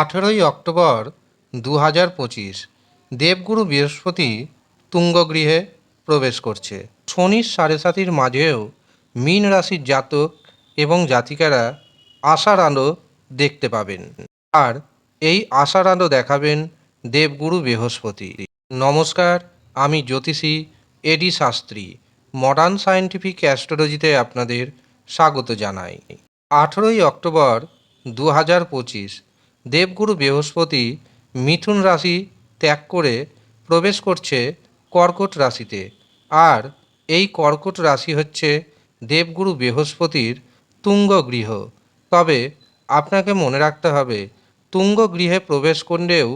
আঠেরোই অক্টোবর দু হাজার পঁচিশ দেবগুরু বৃহস্পতি তুঙ্গগৃহে প্রবেশ করছে। শনির সাড়ে সাতির মাঝেও মীন রাশির জাতক এবং জাতিকারা আশার আলো দেখতে পাবেন। আর এই আশার আলো দেখাবেন দেবগুরু বৃহস্পতি। নমস্কার, আমি জ্যোতিষী A D Shastri modern scientific অ্যাস্ট্রোলজিতে আপনাদের স্বাগত জানাই। আঠেরোই অক্টোবর দু হাজার পঁচিশ দেবগুরু বৃহস্পতি মিথুন রাশি ত্যাগ করে প্রবেশ করছে কর্কট রাশিতে। আর এই কর্কট রাশি হচ্ছে দেবগুরু বৃহস্পতির তুঙ্গ গৃহ। তবে আপনাকে মনে রাখতে হবে, তুঙ্গ গৃহে প্রবেশ করলেও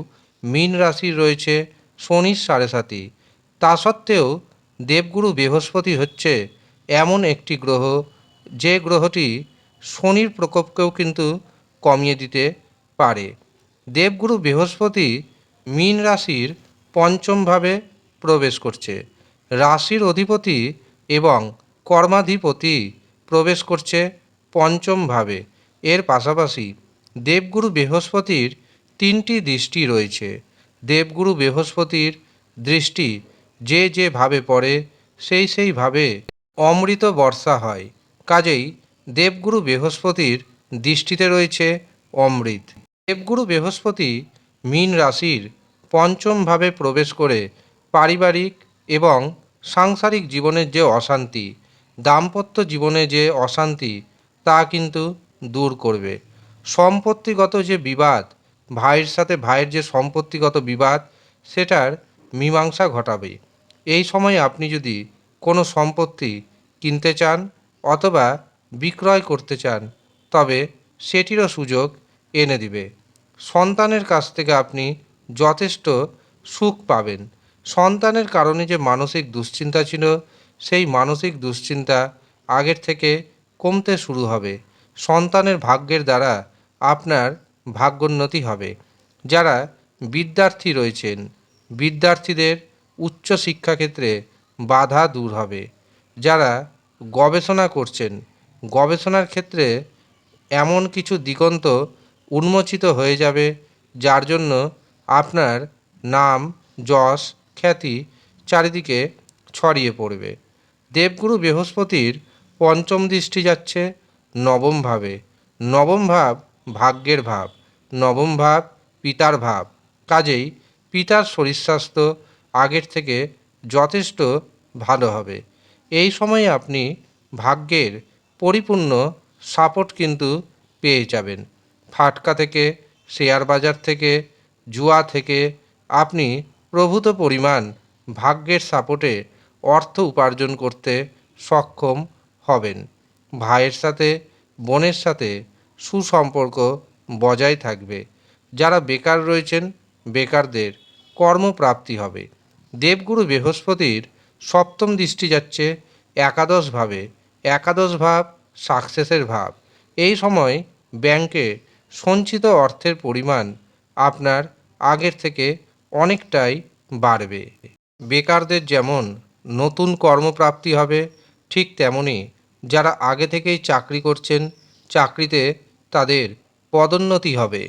মীন রাশির রয়েছে শনির সাড়ে সাতি। তা সত্ত্বেও দেবগুরু বৃহস্পতি হচ্ছে এমন একটি গ্রহ, যে গ্রহটি শনির প্রকোপকেও কিন্তু কমিয়ে দিতে পারে। দেবগুরু বৃহস্পতি মীন রাশির পঞ্চমভাবে প্রবেশ করছে। রাশির অধিপতি এবং কর্মাধিপতি প্রবেশ করছে পঞ্চমভাবে। এর পাশাপাশি দেবগুরু বৃহস্পতির তিনটি দৃষ্টি রয়েছে। দেবগুরু বৃহস্পতির দৃষ্টি যে যেভাবে পড়ে, সেই সেইভাবে অমৃত বর্ষা হয়। কাজেই দেবগুরু বৃহস্পতির দৃষ্টিতে রয়েছে অমৃত। দেবগুরু বৃহস্পতি মীন রাশির পঞ্চমভাবে প্রবেশ করে পারিবারিক এবং সাংসারিক জীবনের যে অশান্তি, দাম্পত্য জীবনে যে অশান্তি, তা কিন্তু দূর করবে। সম্পত্তিগত যে বিবাদ, ভাইয়ের সাথে ভাইয়ের যে সম্পত্তিগত বিবাদ, সেটার মীমাংসা ঘটাবে। এই সময় আপনি যদি কোনো সম্পত্তি কিনতে চান অথবা বিক্রয় করতে চান, তবে সেটিরও সুযোগ এনে দিবে। সন্তানের কাছ থেকে আপনি যথেষ্ট সুখ পাবেন। সন্তানের কারণে যে মানসিক দুশ্চিন্তা ছিল, সেই মানসিক দুশ্চিন্তা আগের থেকে কমতে শুরু হবে। সন্তানের ভাগ্যের দ্বারা আপনার ভাগ্যোন্নতি হবে। যারা বিদ্যার্থী রয়েছেন, বিদ্যার্থীদের উচ্চ শিক্ষাক্ষেত্রে বাধা দূর হবে। যারা গবেষণা করছেন, গবেষণার ক্ষেত্রে এমন কিছু দিগন্ত উন্মোচিত হয়ে যাবে, যার জন্য আপনার নাম, যশ, খ্যাতি চারিদিকে ছড়িয়ে পড়বে। দেবগুরু বৃহস্পতির পঞ্চম দৃষ্টি যাচ্ছে নবম ভাবে। নবম ভাব ভাগ্যের ভাব, নবম ভাব পিতার ভাব। কাজেই পিতার শরীর স্বাস্থ্য আগের থেকে যথেষ্ট ভালো হবে। এই সময়ে আপনি ভাগ্যের পরিপূর্ণ সাপোর্ট কিন্তু পেয়ে যাবেন। ফাটকা থেকে, শেয়ার বাজার থেকে, জুয়া থেকে, আপনি প্রভূত পরিমাণ ভাগ্যের সাপোর্টে অর্থ উপার্জন করতে সক্ষম হবেন। ভাইয়ের সাথে, বোনের সাথে সুসম্পর্ক বজায় থাকবে। যারা বেকার রয়েছেন, বেকারদের কর্মপ্রাপ্তি হবে। দেবগুরু বৃহস্পতির সপ্তম দৃষ্টি যাচ্ছে একাদশভাবে একাদশ ভাব সাকসেসের ভাব। এই সময় ব্যাংকে সঞ্চিত অর্থের পরিমাণ আপনার আগের থেকে অনেকটাই বাড়বে। বেকারদের যেমন নতুন কর্মপ্রাপ্তি হবে, ঠিক তেমনই যারা আগে থেকেই চাকরি করছেন, চাকরিতে তাদের পদোন্নতি হবে।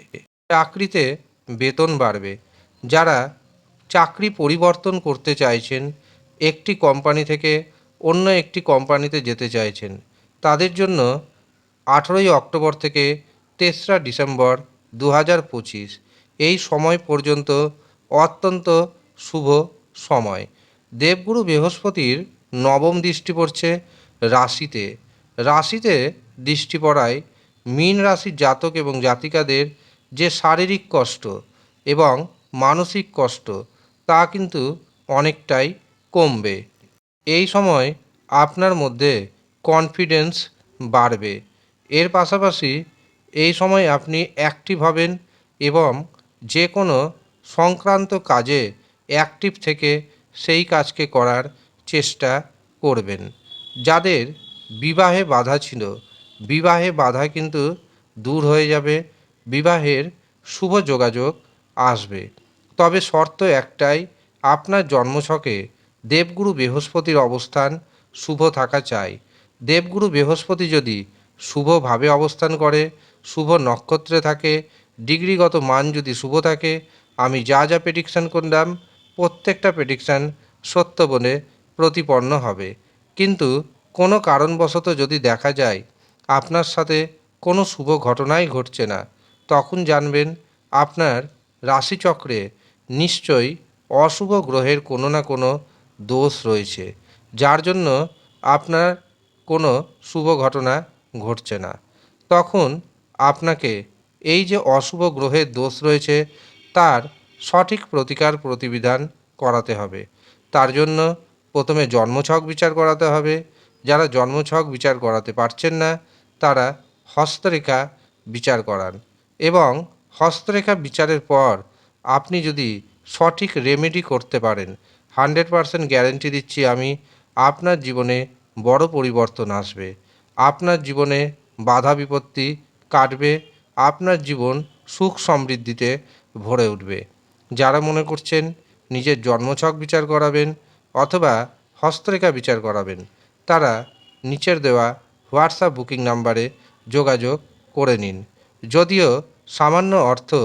চাকরিতে বেতন বাড়বে। যারা চাকরি পরিবর্তন করতে চাইছেন, একটি কোম্পানি থেকে অন্য একটি কোম্পানিতে যেতে চাইছেন, তাদের জন্য আঠেরোই অক্টোবর থেকে তেসরা ডিসেম্বর দু হাজার পঁচিশ। এই সময় পর্যন্ত অত্যন্ত শুভ সময়। দেবগুরু বৃহস্পতির নবম দৃষ্টি পড়ছে রাশিতে। রাশিতে দৃষ্টি পড়ায় মীন রাশির জাতক এবং জাতিকাদের যে শারীরিক কষ্ট এবং মানসিক কষ্ট, তা কিন্তু অনেকটাই কমবে। এই সময় আপনার মধ্যে কনফিডেন্স বাড়বে। এর পাশাপাশি এই সময় আপনি অ্যাক্টিভ হবেন এবং যে কোনো সংক্রান্ত কাজে অ্যাক্টিভ থেকে সেই কাজকে করার চেষ্টা করবেন। যাদের বিবাহে বাধা ছিল, বিবাহে বাধা কিন্তু দূর হয়ে যাবে, বিবাহের শুভ যোগাযোগ আসবে। তবে শর্ত একটাই, আপনার জন্মছকে দেবগুরু বৃহস্পতির অবস্থান শুভ থাকা চাই। দেবগুরু বৃহস্পতি যদি শুভভাবে অবস্থান করে শুভ নক্ষত্রে থাকে, ডিগ্রিগত মান যদি শুভ থাকে, আমি যা যা প্রেডিকশান করলাম, প্রত্যেকটা প্রেডিকশান সত্য বলে প্রতিপন্ন হবে। কিন্তু কোনো কারণবশত যদি দেখা যায়, আপনার সাথে কোনো শুভ ঘটনাই ঘটছে না, তখন জানবেন আপনার রাশিচক্রে নিশ্চয়ই অশুভ গ্রহের কোনো না কোনো দোষ রয়েছে, যার জন্য আপনার কোনো শুভ ঘটনা ঘটছে না। তখন আপনাকে এই যে অশুভ গ্রহের দোষ রয়েছে, তার সঠিক প্রতিকার প্রতিবিধান করাতে হবে। তার জন্য প্রথমে জন্মছক বিচার করাতে হবে। যারা জন্মছক বিচার করাতে পারছেন না, তারা হস্তরেখা বিচার করান এবং হস্তরেখা বিচারের পর আপনি যদি সঠিক রেমেডি করতে পারেন, হান্ড্রেড পারসেন্ট গ্যারেন্টি দিচ্ছি আমি, আপনার জীবনে বড় পরিবর্তন আসবে। আপনার জীবনে বাধা বিপত্তি কাটবে, আপনার জীবন সুখ সমৃদ্ধিতে ভরে উঠবে। যারা মনে করছেন নিজের জন্মছক বিচার করাবেন অথবা হস্তরেখা বিচার করাবেন, তারা নিচের দেওয়া হোয়াটসঅ্যাপ বুকিং নাম্বারে যোগাযোগ করে নিন। যদিও সামান্য অর্থ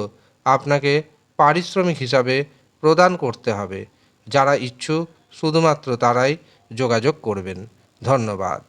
আপনাকে পারিশ্রমিক হিসাবে প্রদান করতে হবে। যারা ইচ্ছুক, শুধুমাত্র তারাই যোগাযোগ করবেন। ধন্যবাদ।